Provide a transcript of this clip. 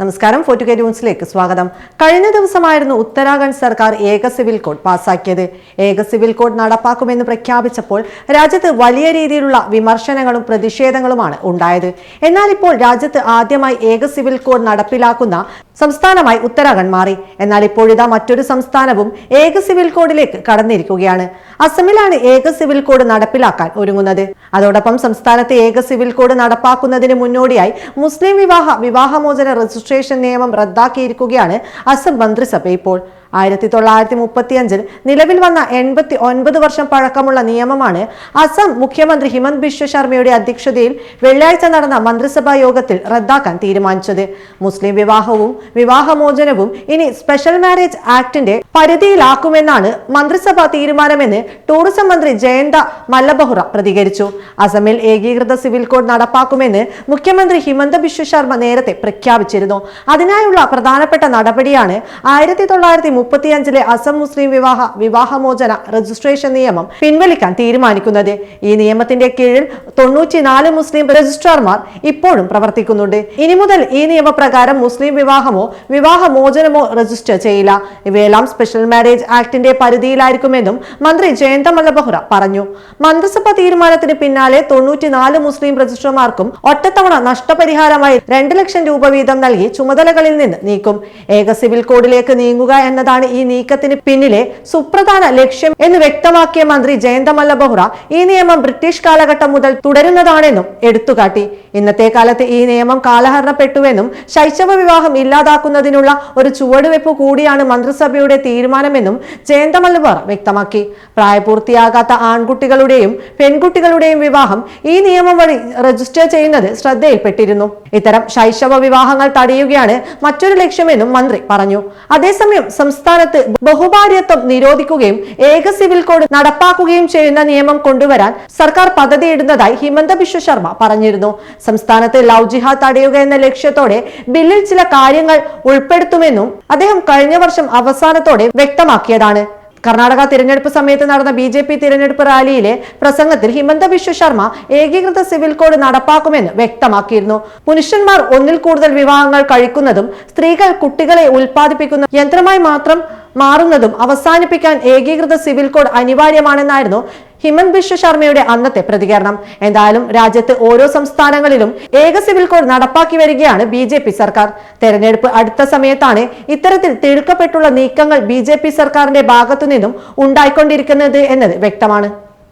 നമസ്കാരം. ഫോർട്ടുകെ ന്യൂസിലേക്ക് സ്വാഗതം. കഴിഞ്ഞ ദിവസമായിരുന്നു ഉത്തരാഖണ്ഡ് സർക്കാർ ഏക സിവിൽ കോഡ് പാസാക്കിയത്. ഏക സിവിൽ കോഡ് നടപ്പാക്കുമെന്ന് പ്രഖ്യാപിച്ചപ്പോൾ രാജ്യത്ത് വലിയ രീതിയിലുള്ള വിമർശനങ്ങളും പ്രതിഷേധങ്ങളുമാണ് ഉണ്ടായത്. എന്നാൽ ഇപ്പോൾ രാജ്യത്ത് ആദ്യമായി ഏക സിവിൽ കോഡ് നടപ്പിലാക്കുന്ന സംസ്ഥാനമായി ഉത്തരാഖണ്ഡ് മാറി. എന്നാൽ ഇപ്പോഴിതാ മറ്റൊരു സംസ്ഥാനവും ഏക സിവിൽ കോഡിലേക്ക് കടന്നിരിക്കുകയാണ്. അസമിലാണ് ഏക സിവിൽ കോഡ് നടപ്പിലാക്കാൻ ഒരുങ്ങുന്നത്. അതോടൊപ്പം സംസ്ഥാനത്തെ ഏക സിവിൽ കോഡ് നടപ്പാക്കുന്നതിന് മുന്നോടിയായി മുസ്ലിം വിവാഹ വിവാഹമോചന രജിസ്ട്രേഷൻ നിയമം റദ്ദാക്കിയിരിക്കുകയാണ് അസം മന്ത്രിസഭ ഇപ്പോൾ. ആയിരത്തി തൊള്ളായിരത്തി മുപ്പത്തി അഞ്ചിൽ നിലവിൽ വന്ന എൺപത്തി ഒൻപത് വർഷം പഴക്കമുള്ള നിയമമാണ് അസം മുഖ്യമന്ത്രി ഹിമന്ത് ബിശ്വ ശർമ്മയുടെ അധ്യക്ഷതയിൽ വെള്ളിയാഴ്ച നടന്ന മന്ത്രിസഭാ യോഗത്തിൽ റദ്ദാക്കാൻ തീരുമാനിച്ചത്. മുസ്ലിം വിവാഹവും വിവാഹമോചനവും ഇനി സ്പെഷ്യൽ മാരേജ് ആക്ടിന്റെ പരിധിയിലാക്കുമെന്നാണ് മന്ത്രിസഭാ തീരുമാനമെന്ന് ടൂറിസം മന്ത്രി ജയന്ത മല്ലബഹുറ പ്രതികരിച്ചു. അസമിൽ ഏകീകൃത സിവിൽ കോഡ് നടപ്പാക്കുമെന്ന് മുഖ്യമന്ത്രി ഹിമന്ത ബിശ്വ ശർമ്മ നേരത്തെ പ്രഖ്യാപിച്ചിരുന്നു. അതിനായുള്ള പ്രധാനപ്പെട്ട നടപടിയാണ് ആയിരത്തി തൊള്ളായിരത്തി മുപ്പത്തിയഞ്ചിലെ അസം മുസ്ലിം വിവാഹ വിവാഹമോചന രജിസ്ട്രേഷൻ നിയമം പിൻവലിക്കാൻ തീരുമാനിക്കുന്നത്. ഈ നിയമത്തിന്റെ കീഴിൽ തൊണ്ണൂറ്റിനാല് മുസ്ലിം രജിസ്ട്രാർമാർ ഇപ്പോഴും പ്രവർത്തിക്കുന്നുണ്ട്. ഇനി മുതൽ ഈ നിയമപ്രകാരം മുസ്ലിം വിവാഹമോ വിവാഹമോചനമോ രജിസ്റ്റർ ചെയ്യില്ല. ഇവയെല്ലാം സ്പെഷ്യൽ മാരേജ് ആക്ടിന്റെ പരിധിയിലായിരിക്കുമെന്നും മന്ത്രി ജയന്ത മല്ലബഹുറ പറഞ്ഞു. മന്ത്രിസഭ തീരുമാനത്തിന് പിന്നാലെ തൊണ്ണൂറ്റിനാല് മുസ്ലിം രജിസ്ട്രാർമാർക്കും ഒറ്റത്തവണ നഷ്ടപരിഹാരമായി രണ്ട് ലക്ഷം രൂപ വീതം നൽകി ചുമതലകളിൽ നിന്ന് നീക്കും. ഏക സിവിൽ കോഡിലേക്ക് നീങ്ങുക എന്നതാണ് ഈ നീക്കത്തിന് പിന്നിലെ സുപ്രധാന ലക്ഷ്യം എന്ന് വ്യക്തമാക്കിയ മന്ത്രി ജയന്ത ബഹ്റ ഈ നിയമം ബ്രിട്ടീഷ് കാലഘട്ടം മുതൽ തുടരുന്നതാണെന്നും എടുത്തുകാട്ടി. ഇന്നത്തെ കാലത്ത് ഈ നിയമം കാലഹരണപ്പെട്ടുവെന്നും ശൈശവ വിവാഹം ഇല്ലാതാക്കുന്നതിനുള്ള ഒരു ചുവടുവെപ്പ് കൂടിയാണ് മന്ത്രിസഭയുടെ തീരുമാനമെന്നും ജയന്ത ബഹ്റ വ്യക്തമാക്കി. പ്രായപൂർത്തിയാകാത്ത ആൺകുട്ടികളുടെയും പെൺകുട്ടികളുടെയും വിവാഹം ഈ നിയമം വഴി രജിസ്റ്റർ ചെയ്യുന്നത് ശ്രദ്ധയിൽപ്പെട്ടിരുന്നു. ഇത്തരം ശൈശവ വിവാഹങ്ങൾ തടയുകയാണ് മറ്റൊരു ലക്ഷ്യമെന്നും മന്ത്രി പറഞ്ഞു. അതേസമയം സംസ്ഥാനത്ത് ബഹുഭാര്യത്വം നിരോധിക്കുകയും ഏക സിവിൽ കോഡ് നടപ്പാക്കുകയും ചെയ്യുന്ന നിയമം കൊണ്ടുവരാൻ സർക്കാർ പദ്ധതിയിടുന്നതായി ഹിമന്ത ബിശ്വ ശർമ്മ പറഞ്ഞിരുന്നു. സംസ്ഥാനത്ത് ലവ് ജിഹാദ് തടയുക എന്ന ലക്ഷ്യത്തോടെ ബില്ലിൽ ചില കാര്യങ്ങൾ ഉൾപ്പെടുത്തുമെന്നും അദ്ദേഹം കഴിഞ്ഞ വർഷം അവസാനത്തോടെ വ്യക്തമാക്കിയതാണ്. കർണാടക തിരഞ്ഞെടുപ്പ് സമയത്ത് നടന്ന ബി ജെ പി തിരഞ്ഞെടുപ്പ് റാലിയിലെ പ്രസംഗത്തിൽ ഹിമന്ത ബിശ്വ ശർമ്മ ഏകീകൃത സിവിൽ കോഡ് നടപ്പാക്കുമെന്ന് വ്യക്തമാക്കിയിരുന്നു. പുരുഷന്മാർ ഒന്നിൽ കൂടുതൽ വിവാഹങ്ങൾ കഴിക്കുന്നതും സ്ത്രീകൾ കുട്ടികളെ ഉൽപ്പാദിപ്പിക്കുന്ന യന്ത്രമായി മാത്രം മാറുന്നതും അവസാനിപ്പിക്കാൻ ഏകീകൃത സിവിൽ കോഡ് അനിവാര്യമാണെന്നായിരുന്നു ഹിമന്ത് ബിശ്വ ശർമ്മയുടെ അന്നത്തെ പ്രതികരണം. എന്തായാലും രാജ്യത്ത് ഓരോ സംസ്ഥാനങ്ങളിലും ഏക സിവിൽ കോഡ് നടപ്പാക്കി വരികയാണ് ബി ജെ പി സർക്കാർ. തെരഞ്ഞെടുപ്പ് അടുത്ത സമയത്താണ് ഇത്തരത്തിൽ തിടുക്കപ്പെട്ടുള്ള നീക്കങ്ങൾ ബി ജെ പി സർക്കാരിന്റെ ഭാഗത്തു നിന്നും ഉണ്ടായിക്കൊണ്ടിരിക്കുന്നത് എന്നത് വ്യക്തമാണ്.